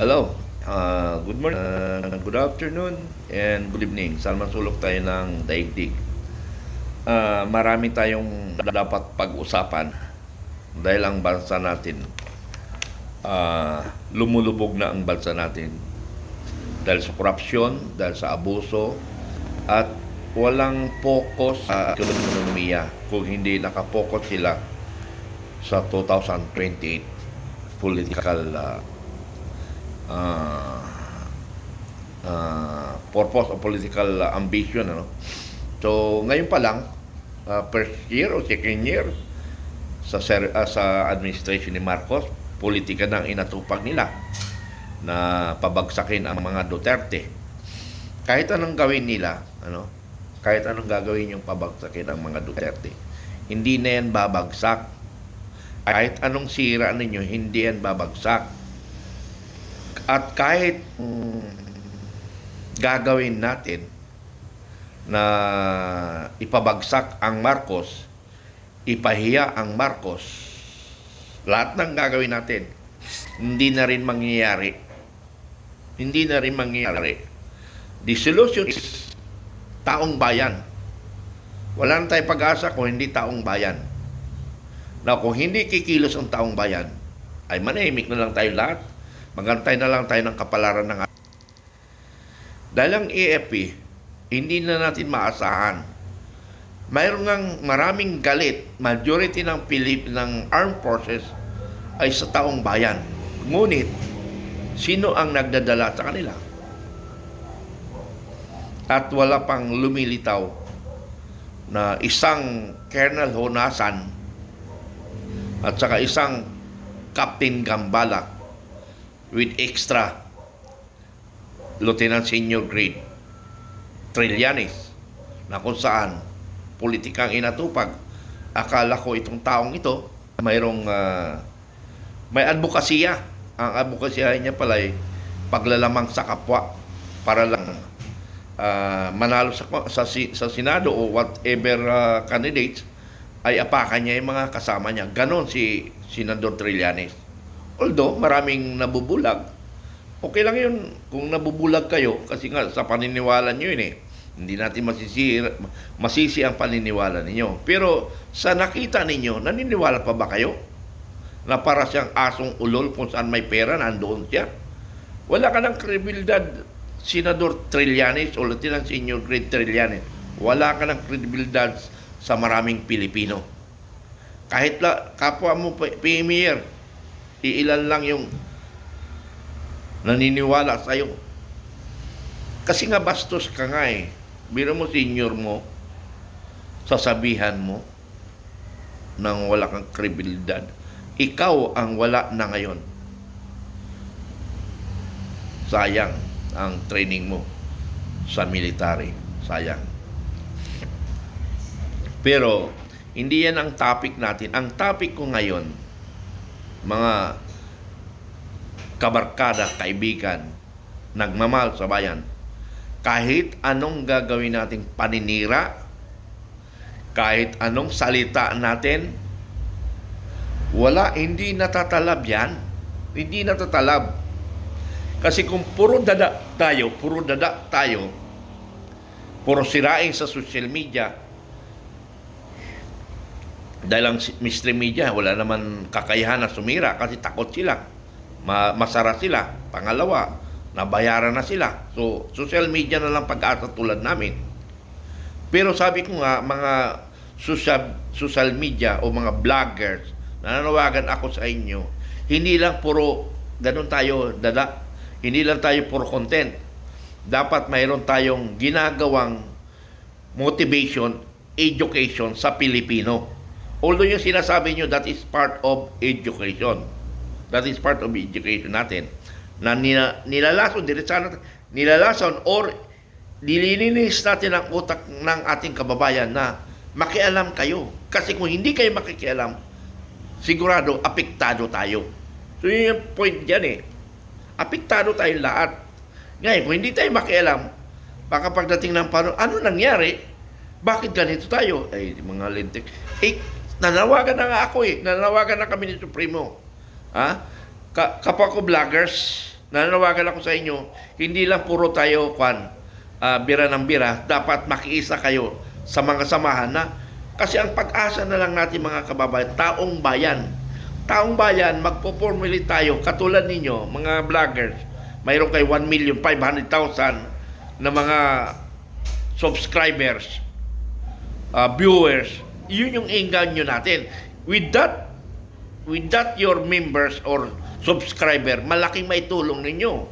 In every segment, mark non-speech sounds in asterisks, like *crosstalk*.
Hello. Uh, good morning, uh, good afternoon, and good evening. Saan man sulok tayo ng daigdig. Uh, marami tayong dapat pag-usapan dahil ang bansa natin uh, lumulubog na ang bansa natin dahil sa korupsyon, dahil sa abuso at walang focus sa ekonomiya kung hindi nakapokus sila sa 2028 political uh, uh, uh, purpose o political ambition ano? So ngayon pa lang uh, first year o second year sa ser- uh, sa administration ni Marcos politika na ang inatupag nila na pabagsakin ang mga Duterte. Kahit anong gawin nila ano? Kahit anong gagawin yung pabagsakin ang mga Duterte hindi na yan babagsak. Kahit anong sira ninyo hindi yan babagsak at kahit mm, gagawin natin na ipabagsak ang Marcos, ipahiya ang Marcos, lahat ng gagawin natin, hindi na rin mangyayari. Hindi na rin mangyayari. The solution is taong bayan. Wala na tayong pag-asa kung hindi taong bayan. Na kung hindi kikilos ang taong bayan, ay manahimik na lang tayo lahat. Magantay na lang tayo ng kapalaran ng dahil ang AFP, hindi na natin maasahan. Mayroon ngang maraming galit, majority ng Pilip ng armed forces ay sa taong bayan. Ngunit, sino ang nagdadala sa kanila? At wala pang lumilitaw na isang Colonel Honasan at saka isang Captain Gambala with extra Lieutenant Senior Grade Trillanes na kung saan politikang inatupag. Akala ko itong taong ito mayroong ah, may advokasya. Ang advokasya niya pala ay paglalamang sa kapwa para lang ah, manalo sa, sa sa Senado o whatever ah, candidates ay apakan niya yung mga kasama niya. Ganon si Senador Trillanes although maraming nabubulag okay lang yun kung nabubulag kayo kasi nga sa paniniwala nyo yun eh. Hindi natin masisi, masisi ang paniniwala ninyo. Pero sa nakita ninyo, naniniwala pa ba kayo? Na para siyang asong ulol kung saan may pera, nandoon siya. Wala ka ng kredibilidad, Senador Trillanes o Lieutenant Senior Grade Trillanes. Wala ka ng kredibilidad sa maraming Pilipino. Kahit la, kapwa mo Premier, iilan lang yung naniniwala sa iyo. Kasi nga bastos ka nga eh. Biro mo senior mo, sasabihan mo nang wala kang kredibilidad. Ikaw ang wala na ngayon. Sayang ang training mo sa military. Sayang. Pero, hindi yan ang topic natin. Ang topic ko ngayon, mga kabarkada, kaibigan, nagmamahal sa bayan, kahit anong gagawin nating paninira, kahit anong salita natin, wala, hindi natatalab yan. Hindi natatalab. Kasi kung puro dada tayo, puro dada tayo, puro sirain sa social media, dahil ang mystery media, wala naman kakayahan na sumira kasi takot sila ma- masara sila. Pangalawa, nabayaran na sila. So, social media na lang pag-asa tulad namin. Pero sabi ko nga, mga social, social media o mga vloggers, nananawagan ako sa inyo, hindi lang puro ganun tayo dada, hindi lang tayo puro content. Dapat mayroon tayong ginagawang motivation, education sa Pilipino. Although yung sinasabi nyo, that is part of education. That is part of education natin. Na nila, nilalason, diretsana, nilalason or nililinis natin ang utak ng ating kababayan na makialam kayo. Kasi kung hindi kayo makikialam, sigurado apektado tayo. So yun yung point dyan eh. Apektado tayo lahat. Ngayon, kung hindi tayo makialam, baka pagdating ng panahon, ano nangyari? Bakit ganito tayo? Ay, mga lintik. Eh, nanawagan na nga ako eh. Nanawagan na kami ni Supremo. Ha? Ka kapwa ko vloggers, nananawagan ako sa inyo, hindi lang puro tayo kwan, ah, bira ng bira, dapat makiisa kayo sa mga samahan na kasi ang pag-asa na lang natin mga kababayan, taong bayan. Taong bayan, magpo-formulate tayo katulad ninyo, mga vloggers. Mayroon kay 1,500,000 na mga subscribers, uh, viewers. Yun yung inganyo natin. With that, with that your members or subscriber, malaking may tulong ninyo.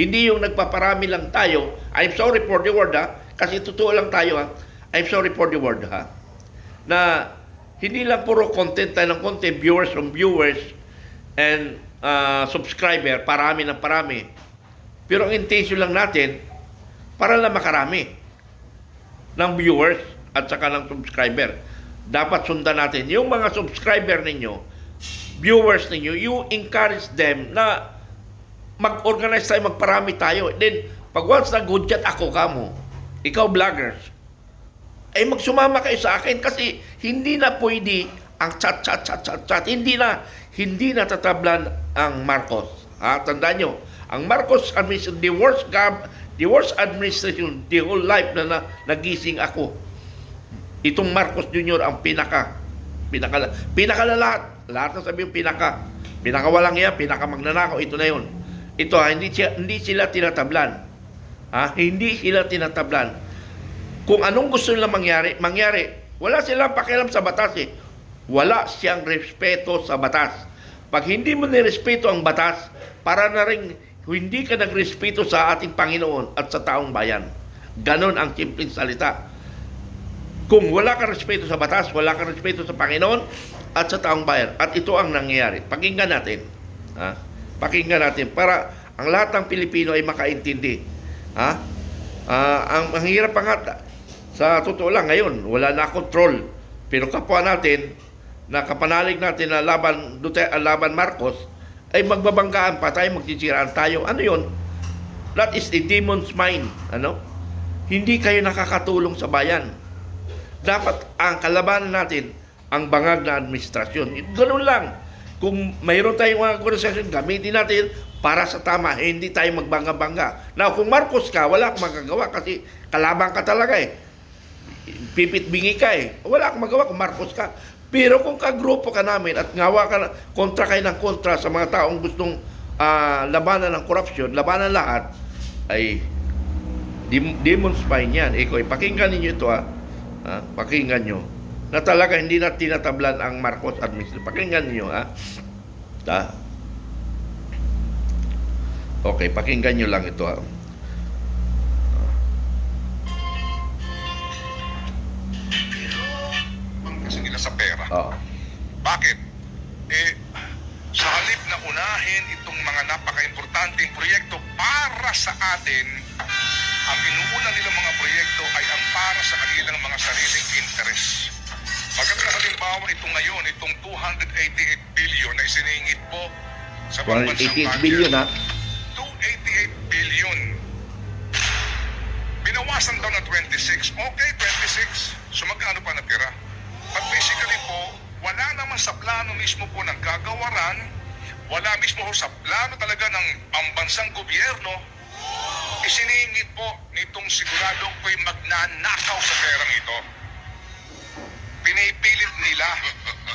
Hindi yung nagpaparami lang tayo. I'm sorry for the word ha. Kasi totoo lang tayo ha. I'm sorry for the word ha. Na hindi lang puro content tayo ng content, viewers from viewers, and uh, subscriber, parami ng parami. Pero ang intention lang natin, para lang makarami ng viewers at saka ng subscriber. Dapat sundan natin. Yung mga subscriber ninyo, viewers ninyo, you encourage them na mag-organize tayo, magparami tayo. Then, pag once nag-hudyat ako kamo, ikaw vloggers, ay magsumama kayo sa akin kasi hindi na pwede ang chat, chat, chat, chat, chat. Hindi na, hindi na tatablan ang Marcos. Ha? Tandaan nyo, ang Marcos administration, the worst, gov, the worst administration, the whole life na, na nagising ako. Itong Marcos Jr. ang pinaka, pinaka, pinaka na lahat. Lahat na sabi yung pinaka. Pinaka walang iya, pinaka magnanakaw, ito na yun. Ito ha, hindi, siya, hindi sila tinatablan. Ha? Hindi sila tinatablan kung anong gusto nila mangyari, mangyari. Wala silang pakialam sa batas eh. Wala siyang respeto sa batas. Pag hindi mo nirespeto ang batas, para na rin hindi ka nagrespeto sa ating Panginoon at sa taong bayan. Ganon ang simpleng salita. Kung wala ka respeto sa batas, wala ka respeto sa Panginoon at sa taong bayan. At ito ang nangyayari. Pakinggan natin. Ha? Pakinggan natin para ang lahat ng Pilipino ay makaintindi. Ha? Ah, ang, ang pa nga, sa totoo lang ngayon, wala na control. Pero kapwa natin, na kapanalig natin na laban, Duterte, laban Marcos, ay magbabanggaan pa tayo, magsisiraan tayo. Ano yon? That is the demon's mind. Ano? Hindi kayo nakakatulong sa bayan. Dapat ang kalabanan natin, ang bangag na administrasyon. Ganun lang. Kung mayroon tayong mga organisasyon, gamitin natin para sa tama, hindi tayo magbangga-bangga. Now, kung Marcos ka, wala kang magagawa kasi kalaban ka talaga eh. Pipit bingi ka eh. Wala kang magawa kung Marcos ka. Pero kung kagrupo ka namin at ngawa ka, kontra kayo ng kontra sa mga taong gustong ah, labanan ng korupsyon, labanan lahat, ay dim- demon's yan. Ikaw, pakinggan ninyo ito. Ah, pakinggan nyo. Na talaga hindi na tinatablan ang Marcos administration. Pakinggan ninyo ha. Ha? Okay, pakinggan nyo lang ito ha. kasi nila sa pera. Oo. Bakit? Eh, sa halip na unahin itong mga napaka-importanting proyekto para sa atin, ang inuuna nilang mga proyekto ay ang para sa kanilang mga sariling interes. Maganda halimbawa ito ngayon, itong 288 billion na isiningit po sa pambansang 188 billion ha. 288 billion. Binawasan daw ng 26. Okay, 26. So magkano pa natira? But basically po, wala naman sa plano mismo po ng kagawaran, wala mismo ho sa plano talaga ng pambansang gobyerno, isiningit po nitong siguradong ko'y magnanakaw sa perang ito. Pinipilit nila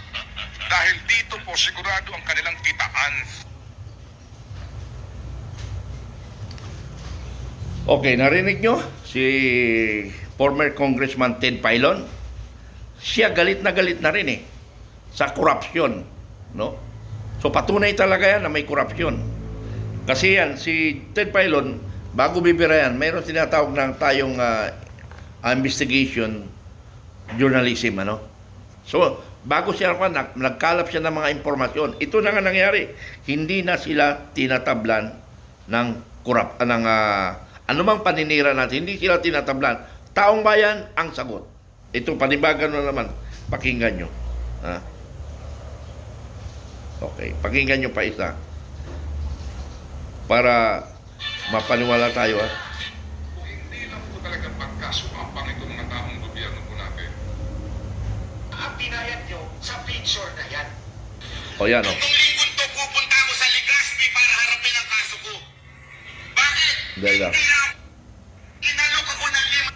*laughs* dahil dito po sigurado ang kanilang kitaan Okay, narinig nyo? Si former Congressman Ted Filon, siya galit na galit na rin eh sa korupsyon, no? So patunay talaga yan na may korupsyon. Kasi yan, si Ted Filon, bago bibira yan, mayroon tinatawag ng tayong ah, investigation journalism, ano? So, bago siya pa, nag, nagkalap siya ng mga impormasyon. Ito na nga nangyari. Hindi na sila tinatablan ng kurap, ah, ng ah, anumang paninira natin. Hindi sila tinatablan. Taong bayan ang sagot. Ito, panibagan na naman. Pakinggan nyo. Ha? Okay, pakinggan nyo pa isa. Para mapaniwala tayo, ha? Hindi lang po talaga pagkasukampang itong mga taong gobyerno po natin. ang binayad nyo sa picture na yan. O yan, o. Itong linggon to pupunta ako sa Legazpi para harapin ang kaso ko. Bella. Hindi na, inalok ako ng lima,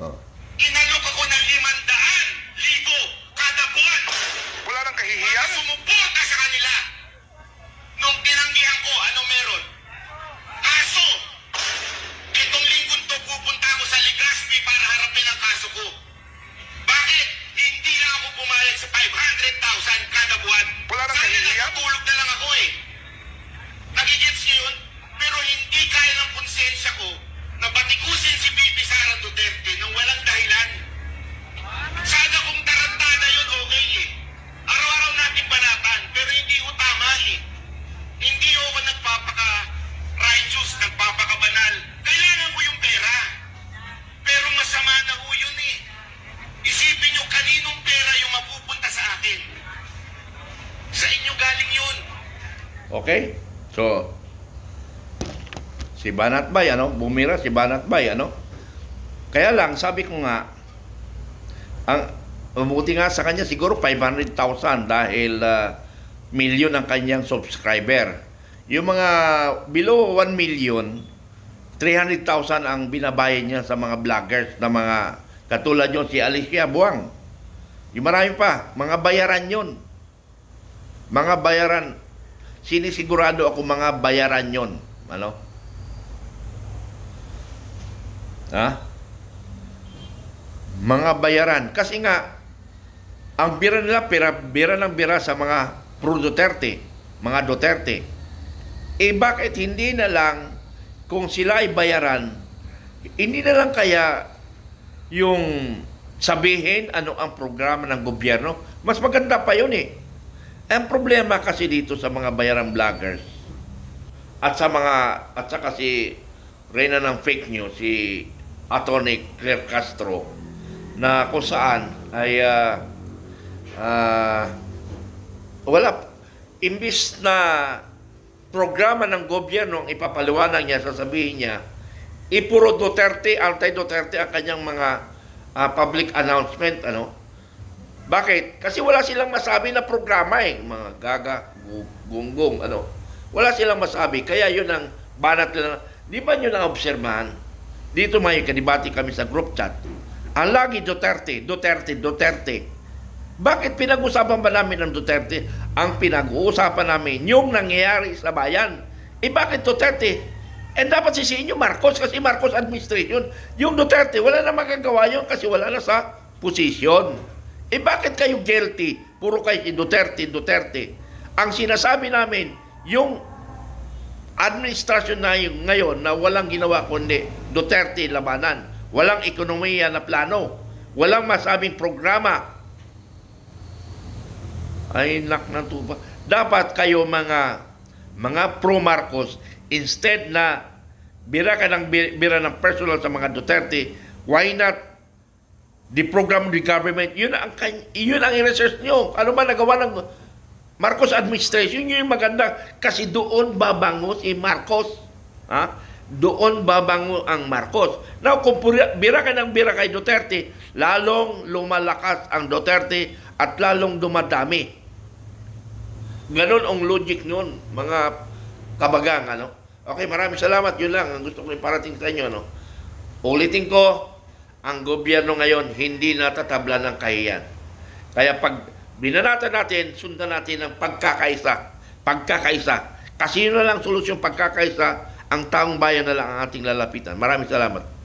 Oh. inalok ako ng limandaan libo kada buwan. Wala nang Para kahihiyan? sumuporta sa kanila. Nung tinanggihan ko, ano meron? Kaso, itong linggong to pupunta ako sa Legazpi para harapin ang kaso ko. Bakit? Hindi lang ako pumayag sa 500,000 kada buwan. Wala nang Kaya kahihiyan? natutulog na lang ako eh. Nagigits niyo yun? Pero hindi kaya ng konsensya ko na batikusin si Bibi Sara Duterte nang walang dahilan. Sana kung tarantada yun, okay eh. Araw-araw natin banatan, pero hindi ko tama eh. Hindi ako nagpapaka-righteous, nagpapaka-banal. Kailangan ko yung pera. Pero masama na ho yun eh. Isipin nyo kaninong pera yung mapupunta sa akin. Sa inyo galing yun. Okay? So, si Banat Bay, ano? Bumira si Banat Bay, ano? Kaya lang, sabi ko nga, ang mabuti nga sa kanya siguro 500,000 dahil ah, million ang kanyang subscriber. Yung mga below 1 million, 300,000 ang binabayad niya sa mga vloggers na mga katulad yun si Alicia Buang. Yung marami pa, mga bayaran yun. Mga bayaran. Sinisigurado ako mga bayaran yon. Ano? Ha? Mga bayaran. Kasi nga, ang bira nila, pira, bira ng bira sa mga pro Duterte, mga Duterte. Eh bakit hindi na lang, kung sila ay bayaran, hindi na lang kaya yung sabihin ano ang programa ng gobyerno, mas maganda pa yun eh. Ang problema kasi dito sa mga bayarang vloggers at sa mga at sa kasi reyna ng fake news si Atty. Claire Castro na kung saan ay ah, ah, wala imbis na programa ng gobyerno ang ipapaliwanag niya sasabihin niya ipuro Duterte anti-Duterte ang kanyang mga ah, public announcement ano bakit? Kasi wala silang masabi na programa eh. Mga gaga, gu- gunggong, ano. Wala silang masabi. Kaya yun ang banat nila. Di ba nyo na-obserbahan? Dito may kadibati kami sa group chat. Ang lagi Duterte, Duterte, Duterte. Bakit pinag-usapan ba namin ng Duterte? Ang pinag-uusapan namin, yung nangyayari sa bayan. Eh bakit Duterte? Eh dapat sisihin nyo Marcos kasi Marcos administration. Yung Duterte, wala na magagawa yun kasi wala na sa posisyon. Eh bakit kayo guilty? Puro kayo si Duterte, Duterte. Ang sinasabi namin, yung administrasyon na yung ngayon na walang ginawa kundi Duterte labanan. Walang ekonomiya na plano. Walang masabing programa. Ay, nak na tuba. Dapat kayo mga mga pro Marcos, instead na bira ka ng bi- bira ng personal sa mga Duterte, why not the program the government, yun ang, yun ang i-research nyo. Ano ba nagawa ng Marcos administration? Yun yung maganda. Kasi doon babango si Marcos. Ha? Doon babango ang Marcos. Now, kung bira ka ng bira kay Duterte, lalong lumalakas ang Duterte at lalong dumadami. Ganon ang logic nun, mga kabagang, ano? Okay, maraming salamat. Yun lang ang gusto ko iparating sa inyo, no? Ulitin ko, ang gobyerno ngayon hindi natatabla ng kahiyan. Kaya pag binanatan natin, sundan natin ang pagkakaisa. Pagkakaisa. Kasi yun na lang solusyon pagkakaisa, ang taong bayan na lang ang ating lalapitan. Maraming salamat.